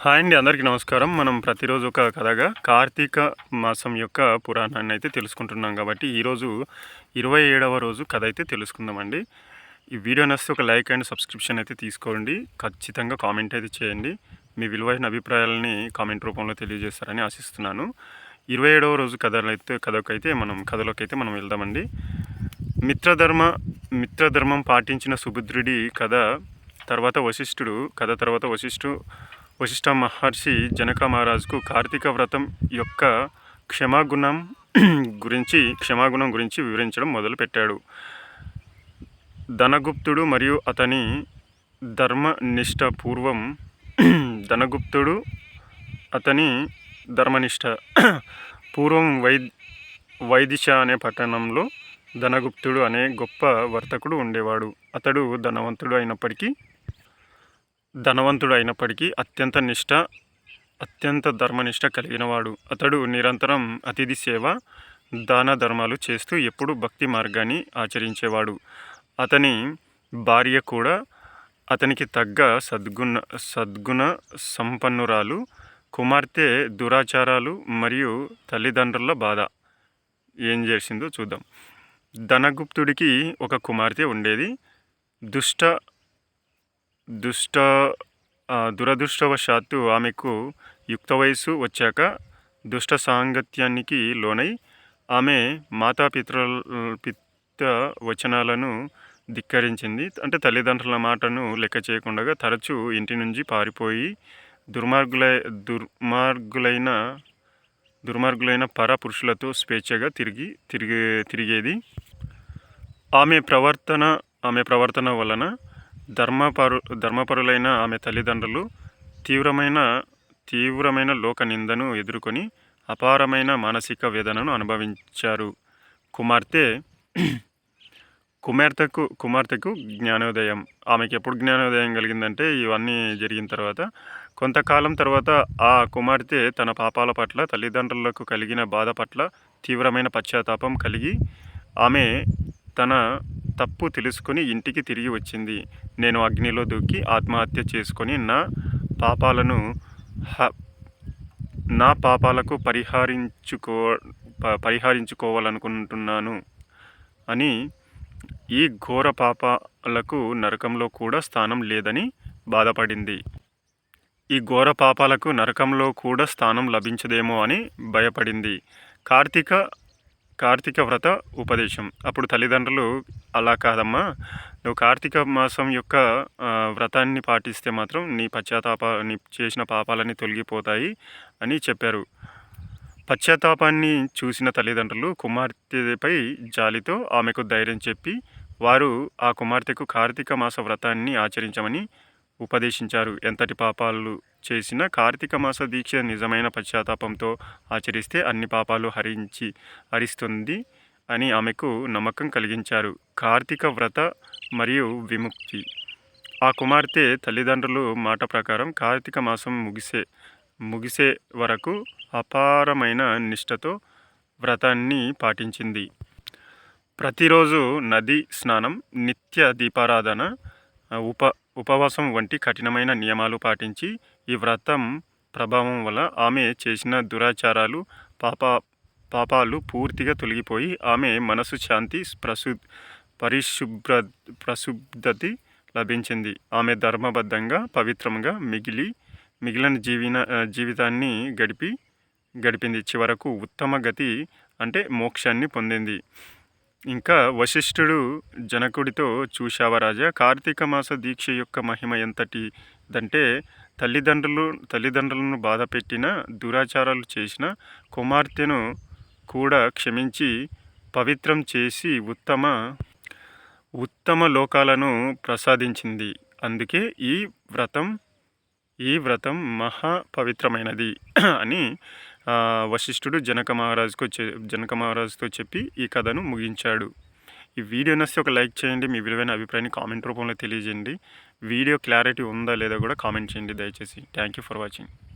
Hi అండి అందరికీ నమస్కారం. మనం ప్రతిరోజు ఒక కథగా కార్తీక మాసం యొక్క పురాణాన్ని అయితే తెలుసుకుంటున్నాం కాబట్టి ఈరోజు ఇరవై ఏడవ రోజు కథ అయితే తెలుసుకుందామండి. ఈ వీడియో నచ్చితే ఒక లైక్ అండ్ సబ్స్క్రిప్షన్ అయితే తీసుకోండి. ఖచ్చితంగా కామెంట్ అయితే చేయండి. మీ విలువైన అభిప్రాయాలని కామెంట్ రూపంలో తెలియజేస్తారని ఆశిస్తున్నాను. ఇరవై ఏడవ రోజు కథలైతే కథకైతే మనం కథలోకి అయితే మనం వెళ్దామండి. మిత్రధర్మ మిత్రధర్మం పాటించిన సుభద్రుడి కథ తర్వాత వశిష్ఠుడు కథ తర్వాత వశిష్ఠుడు వశిష్ఠ మహర్షి జనక మహారాజుకు కార్తీక వ్రతం యొక్క క్షమాగుణం గురించి క్షమాగుణం గురించి వివరించడం మొదలుపెట్టాడు. ధనగుప్తుడు మరియు అతని ధర్మనిష్ట పూర్వం ధనగుప్తుడు అతని ధర్మనిష్ట పూర్వం వై వైదిశ అనే పట్టణంలో ధనగుప్తుడు అనే గొప్ప వర్తకుడు ఉండేవాడు. అతడు ధనవంతుడు అయినప్పటికీ ధనవంతుడు అయినప్పటికీ అత్యంత నిష్ట అత్యంత ధర్మనిష్ట కలిగినవాడు. అతడు నిరంతరం అతిథి సేవ దాన ధర్మాలు చేస్తూ ఎప్పుడు భక్తి మార్గాన్ని ఆచరించేవాడు. అతని భార్య కూడా అతనికి తగ్గ సద్గుణ సద్గుణ సంపన్నురాలు కుమార్తె దురాచారాలు మరియు తల్లిదండ్రుల బాధ. ఏం చేసిందో చూద్దాం. ధనగుప్తుడికి ఒక కుమార్తె ఉండేది. దుష్ట దుష్ట దురదృష్టవశాత్తు ఆమెకు యుక్త వయసు వచ్చాక దుష్ట సాంగత్యానికి లోనై ఆమె మాతాపితృ పిత వచనాలను ధిక్కరించింది. అంటే తల్లిదండ్రుల మాటను లెక్క చేయకుండా తరచూ ఇంటి నుంచి పారిపోయి దుర్మార్గుల దుర్మార్గులైన దుర్మార్గులైన పర పురుషులతో స్వేచ్ఛగా తిరిగి తిరిగే తిరిగేది. ఆమె ప్రవర్తన ఆమె ప్రవర్తన వలన ధర్మపరు ధర్మపరులైన ఆమె తల్లిదండ్రులు తీవ్రమైన తీవ్రమైన లోక నిందను ఎదుర్కొని అపారమైన మానసిక వేదనను అనుభవించారు. కుమార్తె కుమార్తెకు కుమార్తెకు జ్ఞానోదయం. ఆమెకి ఎప్పుడు జ్ఞానోదయం కలిగిందంటే ఇవన్నీ జరిగిన తర్వాత కొంతకాలం తర్వాత ఆ కుమార్తె తన పాపాల పట్ల తల్లిదండ్రులకు కలిగిన బాధ పట్ల తీవ్రమైన పశ్చాత్తాపం కలిగి ఆమె తన తప్పు తెలుసుకొని ఇంటికి తిరిగి వచ్చింది. నేను అగ్నిలో దూకి ఆత్మహత్య చేసుకొని నా పాపాలను నా పాపాలకు పరిహరించుకో పరిహరించుకోవాలనుకుంటున్నాను అని ఈ ఘోర పాపాలకు నరకంలో కూడా స్థానం లేదని బాధపడింది. ఈ ఘోర పాపాలకు నరకంలో కూడా స్థానం లభించదేమో అని భయపడింది. కార్తీక కార్తీక వ్రత ఉపదేశం. అప్పుడు తల్లిదండ్రులు అలా కాదమ్మా నువ్వు కార్తీక మాసం యొక్క వ్రతాన్ని పాటిస్తే మాత్రం నీ పశ్చాత్తాప నీ చేసిన పాపాలన్నీ తొలగిపోతాయి అని చెప్పారు. పశ్చాత్తాపాన్ని చూసిన తల్లిదండ్రులు కుమార్తెపై జాలితో ఆమెకు ధైర్యం చెప్పి వారు ఆ కుమార్తెకు కార్తీక మాస వ్రతాన్ని ఆచరించమని ఉపదేశించారు. ఎంతటి పాపాలు చేసిన కార్తీక మాస దీక్ష నిజమైన పశ్చాత్తాపంతో ఆచరిస్తే అన్ని పాపాలు హరించి హరిస్తుంది అని ఆమెకు నమ్మకం కలిగించారు. కార్తీక వ్రత మరియు విముక్తి. ఆ కుమార్తె తల్లిదండ్రులు మాట ప్రకారం కార్తీక మాసం ముగిసే ముగిసే వరకు అపారమైన నిష్టతో వ్రతాన్ని పాటించింది. ప్రతిరోజు నది స్నానం నిత్య దీపారాధన ఉప ఉపవాసం వంటి కఠినమైన నియమాలు పాటించి ఈ వ్రతం ప్రభావం వల్ల ఆమె చేసిన దురాచారాలు పాప పాపాలు పూర్తిగా తొలగిపోయి ఆమె మనసు శాంతి ప్రసు పరిశుభ్ర ప్రశుద్ధతి లభించింది. ఆమె ధర్మబద్ధంగా పవిత్రంగా మిగిలి మిగిలిన జీవిన జీవితాన్ని గడిపి గడిపింది. చివరకు ఉత్తమ గతి అంటే మోక్షాన్ని పొందింది. ఇంకా వశిష్ఠుడు జనకుడితో చూశావా రాజా? కార్తీక మాస దీక్ష యొక్క మహిమ ఎంతటిదంటే తల్లిదండ్రులు తల్లిదండ్రులను బాధ పెట్టిన దురాచారాలు చేసిన కుమార్తెను కూడా క్షమించి పవిత్రం చేసి ఉత్తమ ఉత్తమ లోకాలను ప్రసాదించింది. అందుకే ఈ వ్రతం ఈ వ్రతం మహా పవిత్రమైనది అని వశిష్ఠుడు జనక మహారాజుకు జనక మహారాజుతో చెప్పి ఈ కథను ముగించాడు. ఈ వీడియో నస్తే ఒక లైక్ చేయండి మీ విలువైన అభిప్రాయాన్ని కామెంట్ రూపంలో తెలియజేయండి. వీడియో క్లారిటీ ఉందా లేదా కూడా కామెంట్ చేయండి దయచేసి. Thank you for watching.